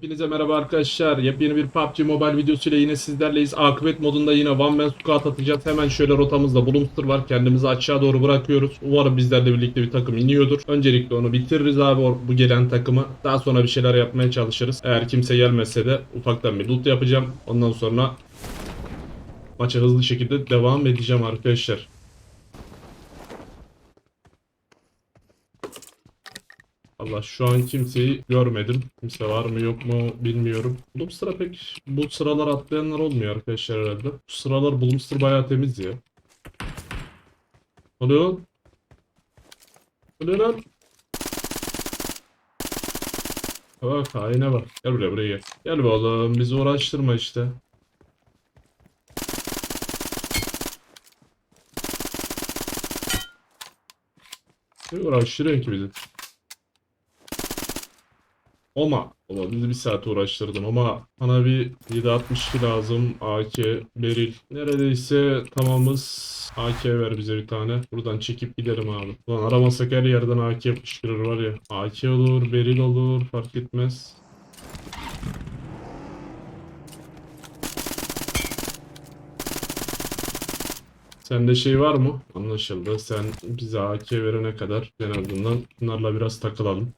Hepinize merhaba arkadaşlar. Yepyeni bir PUBG Mobile videosuyla yine sizlerleyiz. Akıbet modunda yine One Man Squad atacağız. Hemen şöyle rotamızda Bloomster var. Kendimizi aşağı doğru bırakıyoruz. Umarım bizlerle birlikte bir takım iniyordur. Öncelikle onu bitiririz abi bu gelen takımı. Daha sonra bir şeyler yapmaya çalışırız. Eğer kimse gelmezse de ufaktan bir loot yapacağım. Ondan sonra maça hızlı şekilde devam edeceğim arkadaşlar. Allah şu an kimseyi görmedim. Kimse var mı yok mu bilmiyorum. Bloomster'a pek bu sıralar atlayanlar olmuyor arkadaşlar herhalde. Bu sıralar Bloomster bayağı temiz ya. Oluyor. Oluyor lan. Bak haine bak. Gel buraya buraya gel. Gel be oğlum bizi uğraştırma işte. Ne uğraştırıyorsun ki bizi? Oma. Ola bizi bir saat uğraştırdın ama bana bir 762 lazım. AK, beril. Neredeyse tamamız. AK ver bize bir tane. Buradan çekip giderim abi. Ulan aramasak her yerden AK fışkırır var ya. AK olur, beril olur fark etmez. Sende şey var mı? Anlaşıldı. Sen bize AK verene kadar en azından bunlarla biraz takılalım.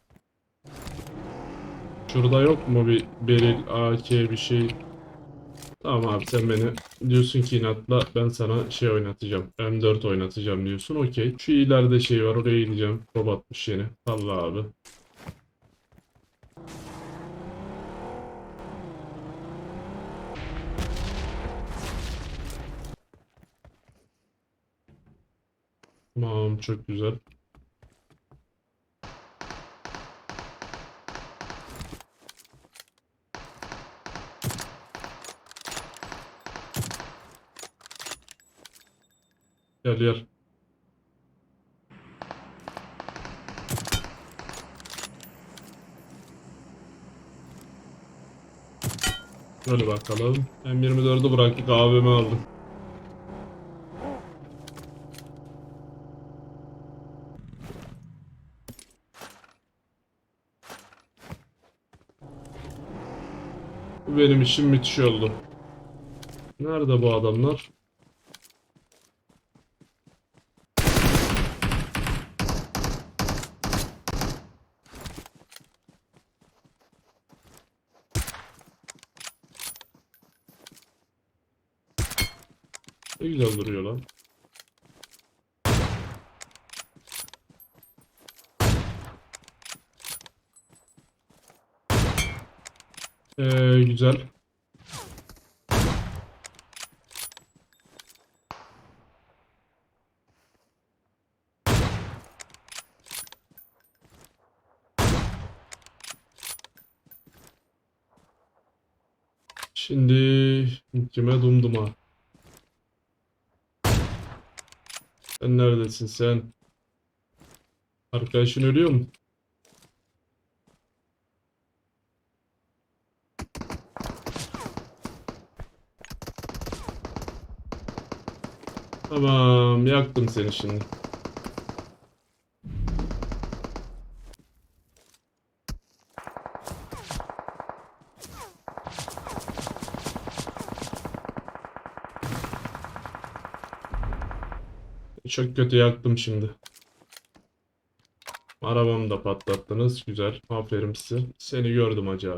Şurada yok mu bir beril, AK bir şey? Tamam abi sen beni diyorsun ki inatla ben sana şey oynatacağım. M4 oynatacağım diyorsun. Okey. Şu ileride şey var oraya gideceğim. Robotmuş yeni. Allah abi. Tamam çok güzel. Gel gel. Böyle bakalım. M24'ü bıraktık AVM aldım. Bu benim işim müthiş oldu. Nerede bu adamlar? Ne güzel duruyor lan. Ee, güzel. Şimdi kime dumduma. Sen neredesin sen? Arkadaşın ölüyor mu? Tamam, yaktım seni şimdi. Çok kötü yaktım şimdi. Arabamı da patlattınız. Güzel. Aferin size. Seni gördüm hacı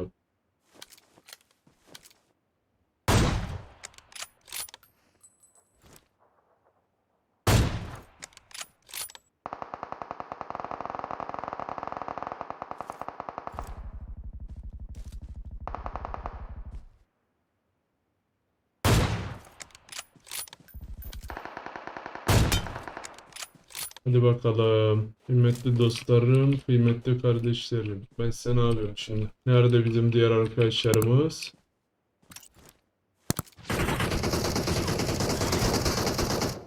Hadi bakalım. Kıymetli dostlarım, kıymetli kardeşlerim. Ben size ne yapıyorum şimdi? Nerede bizim diğer arkadaşlarımız?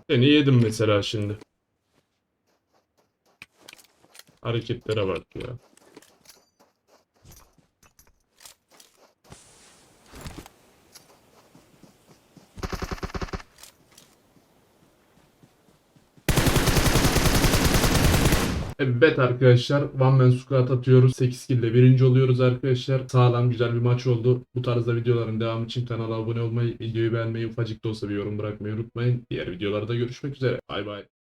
Seni yedim mesela şimdi. Hareketlere bak ya. Evet arkadaşlar One Man Squad atıyoruz. 8 kill ile birinci oluyoruz arkadaşlar. Sağlam güzel bir maç oldu. Bu tarzda videoların devamı için kanala abone olmayı, videoyu beğenmeyi, ufacık da olsa bir yorum bırakmayı unutmayın. Diğer videolarda görüşmek üzere. Bay bay.